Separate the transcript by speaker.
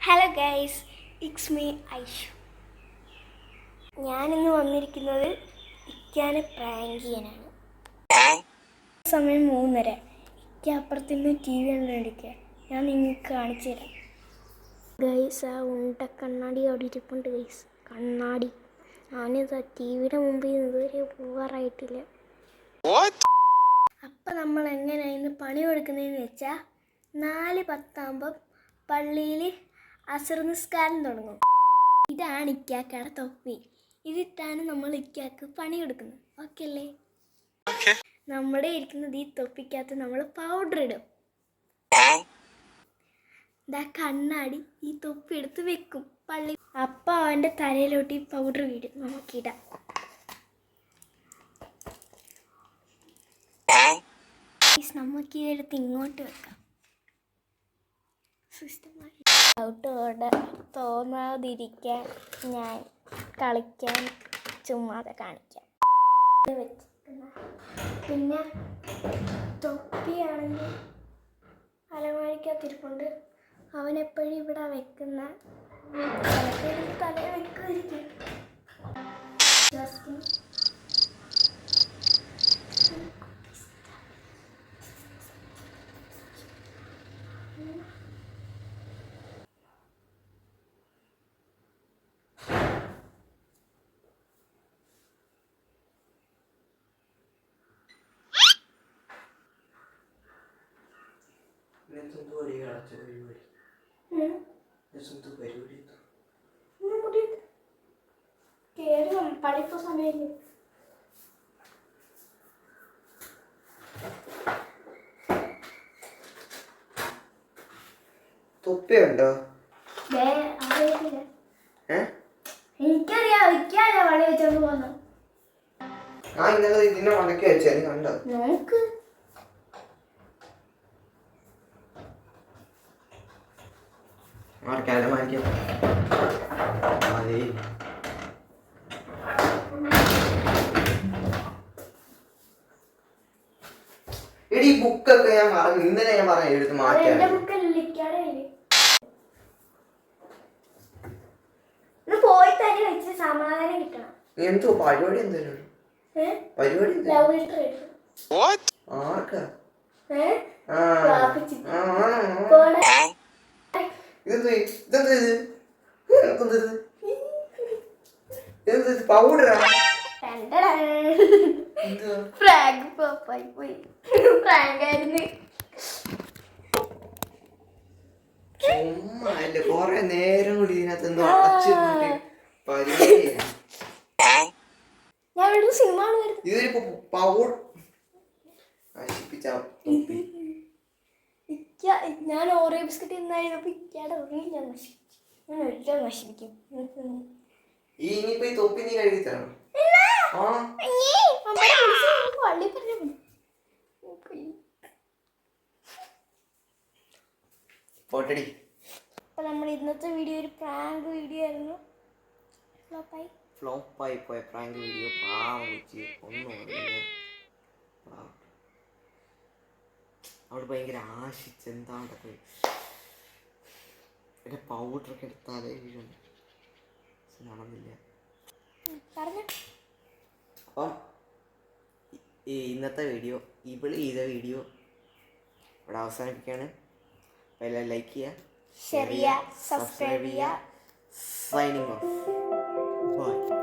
Speaker 1: Hello guys it's me Aishu ഞാനിന്ന് വന്നിരിക്കുന്നത് ഇക്കാനെ prank ചെയ്യാനാണ് സമയം മൂന്നര. ഇക്ക അപ്പുറത്ത് നിന്ന് ടി വി കണ്ടുപിടിക്കുക. ഞാൻ നിങ്ങൾക്ക് കാണിച്ചു തരാം. ഗൈസ് ആ ഉണ്ട കണ്ണാടി അവിടെ ഇരിപ്പുണ്ട് ഗൈസ് കണ്ണാടി. ഞാനിത് ടി വിയുടെ മുമ്പിൽ ഇതുവരെ പോകാറായിട്ടില്ല അപ്പം നമ്മൾ എങ്ങനെയായിരുന്നു പണി കൊടുക്കുന്നതെന്ന് വെച്ചാൽ നാല് പത്താകുമ്പം പള്ളിയിൽ അസർ നിസ്കാരം തുടങ്ങും. ഇതാണ് ഇക്കാക്കയുടെ തൊപ്പി. ഇതിട്ടാണ് നമ്മൾ ഇക്കാക്ക് പണി കൊടുക്കുന്നത് ഓക്കെ അല്ലേ? നമ്മുടെ ഇരിക്കുന്നത് ഈ തൊപ്പിക്കകത്ത് നമ്മൾ പൗഡർ ഇടും. കണ്ണാടി ഈ തൊപ്പി എടുത്ത് വെക്കും. പള്ളി അപ്പം അവന്റെ തലയിലോട്ട് ഈ പൗഡർ വീടും നമുക്കിടാം നമുക്ക് ഇതെടുത്ത് ഇങ്ങോട്ട് വെക്കാം. സിസ്റ്റമായി ഔട്ടോടെ തോന്നാതിരിക്കാൻ ഞാൻ കളിക്കാൻ ചുമ്മാതെ കാണിക്കാം. പിന്നെ തൊപ്പിയാണെങ്കിൽ അലമാരിക്കകത്തിരിപ്പുണ്ട് അവനെപ്പോഴും ഇവിടെ വെക്കുന്ന ചിലപ്പോൾ തല
Speaker 2: പരിപാടി. പരിപാടി പരിപാടി
Speaker 1: കേറി വന്നു. പള്ളിപ്പോ
Speaker 2: തൊപ്പിയുണ്ടോ?
Speaker 1: എനിക്കറിയാം. വളി വെച്ചോണ്ട് പോന്നു.
Speaker 2: ആ ഇന്നലെ ഇതിനെ വണക്കി വെച്ചാൽ കണ്ടോ?
Speaker 1: നോക്ക്
Speaker 2: ആർക്കാലും മാനിക്കാം മതി. എടി ബുക്കൊക്കെ ഞാൻ മറന്നു ഇന്നലെ ഞാൻ പറഞ്ഞു എടുത്ത് മാറ്റാൻ എന്തോ പരിപാടി എന്തേലും
Speaker 1: ഏഹ്
Speaker 2: പരിപാടി ആർക്കാ. ആ, ആണോ? ഇതെന്ത്? ഇതെന്ത് ഇത്? ഇതെന്ത് ഇത്? ഇതെന്ത് ഇത്? പൗഡറാ
Speaker 1: ടണ്ടടാ.
Speaker 2: എന്തുവാ?
Speaker 1: പ്രാങ്ക് പോപ്പായി പോയി. പ്രാങ്ക് ആയിരുന്നു.
Speaker 2: കൊറേ നേരം കൂടി ഇതിനകത്ത് എന്തോ അടച്ചു ഇതൊരു പൗഡർ നശിപ്പിച്ച
Speaker 1: ഞാൻ ഓറിയോ ബിസ്ക്കറ്റ് തിന്നായിരുന്നപ്പോ ഇക്കയുടെ ഉറങ്ങി ഞാൻ നശിപ്പിച്ചു. ഞാൻ എല്ലാം നശിപ്പിക്കും.
Speaker 2: ഈ ഇനിയിപ്പോ ഈ തൊപ്പി നീ കഴുകി തരണം. ആ
Speaker 1: പള്ളി പറഞ്ഞു
Speaker 2: പോട്ടടി.
Speaker 1: അപ്പൊ നമ്മൾ ഇന്നത്തെ വീഡിയോ ഒരു പ്രാങ്ക് വീഡിയോ ആയിരുന്നു. ഫ്ലോപ്പായി
Speaker 2: ഫ്ലോപ്പായി പോയ പ്രാങ്ക് വീഡിയോ പാവം ഒന്നും ഓർമ്മയില്ല പാവം. അവൾ ഭയങ്കര ആശിച്ച് എന്താണ്ട് പോയി പിന്നെ പൗഡറൊക്കെ എടുത്താലേ വീഴുന്നു നടന്നില്ല. അപ്പം ഇന്നത്തെ വീഡിയോ ഇവൾ ചെയ്ത വീഡിയോ ഇവിടെ അവസാനിപ്പിക്കുകയാണ്. അപ്പോൾ എല്ലാം ലൈക്ക് ചെയ്യുക
Speaker 1: ഷെയർ ചെയ്യുക സബ്സ്ക്രൈബ് ചെയ്യുക.
Speaker 2: Signing off by